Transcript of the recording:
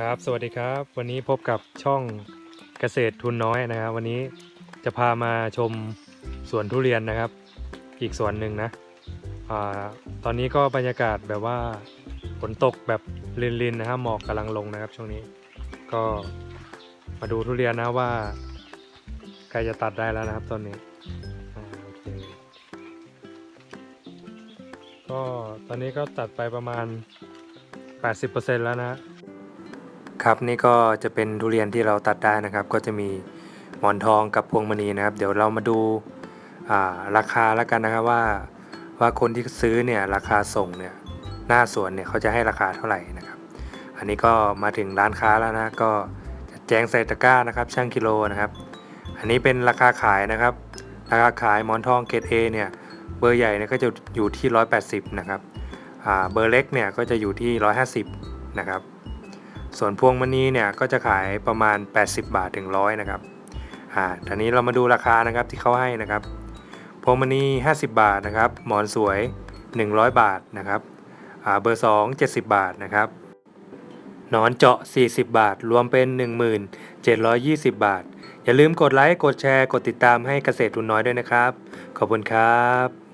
ครับ สวัสดีครับ วันนี้พบกับช่องเกษตรทุนน้อยนะครับ วันนี้จะพามาชมสวนทุเรียนนะครับ อีกสวนหนึ่งนะอาตอนนี้ก็บรรยากาศแบบว่าฝนตกแบบลินๆนะครับหมอกกำลังลงนะครับช่วงนี้ก็มาดูทุเรียนนะว่าใกล้จะตัดได้แล้วนะครับต้นนี้ก็ตอนนี้ก็ตัดไปประมาณ 80%แล้วนะ ครับนี่ก็จะเป็นทุเรียนที่เราตัดได้นะครับ ก็จะมีหมอนทองกับพวงมณีนะครับ เดี๋ยวเรามาดูาราคาแล้วกันนะครับว่าว่าคนที่ซื้อเนี่ยราคาส่งเนี่ยหน้าสวนเนี่ยเขาจะให้ราคาเท่าไหร่นะครับ อันนี้ก็มาถึงร้านค้าแล้วนะก็จแจ้งใส่ตะกร้านะครับ ช่างกิโลนะครับ อันนี้เป็นราคาขายนะครับ ราคาขายหมอนทองเกรด A เนี่ยเบอร์ใหญ่เนี่ยก็จะอยู่ที่ 180 นะครับเบอร์เล็กเนี่ยก็จะอยู่ที่ 150 นะครับ ส่วนพวงมณีเนี่ยก็จะขายประมาณ 80 บาทถึงร้อยนะครับอ่าทีนี้เรามาดูราคานะครับที่เขาให้นะครับ พวงมณี 50 บาทนะครับ หมอนสวย 100 บาทนะครับอ่าเบอร์ 2 70 บาทนะครับนอนเจาะ 40 บาท รวมเป็น 1720 บาท อย่าลืมกดไลค์ กดแชร์ กดติดตามให้เกษตรทุนน้อยด้วยนะครับ ขอบคุณครับ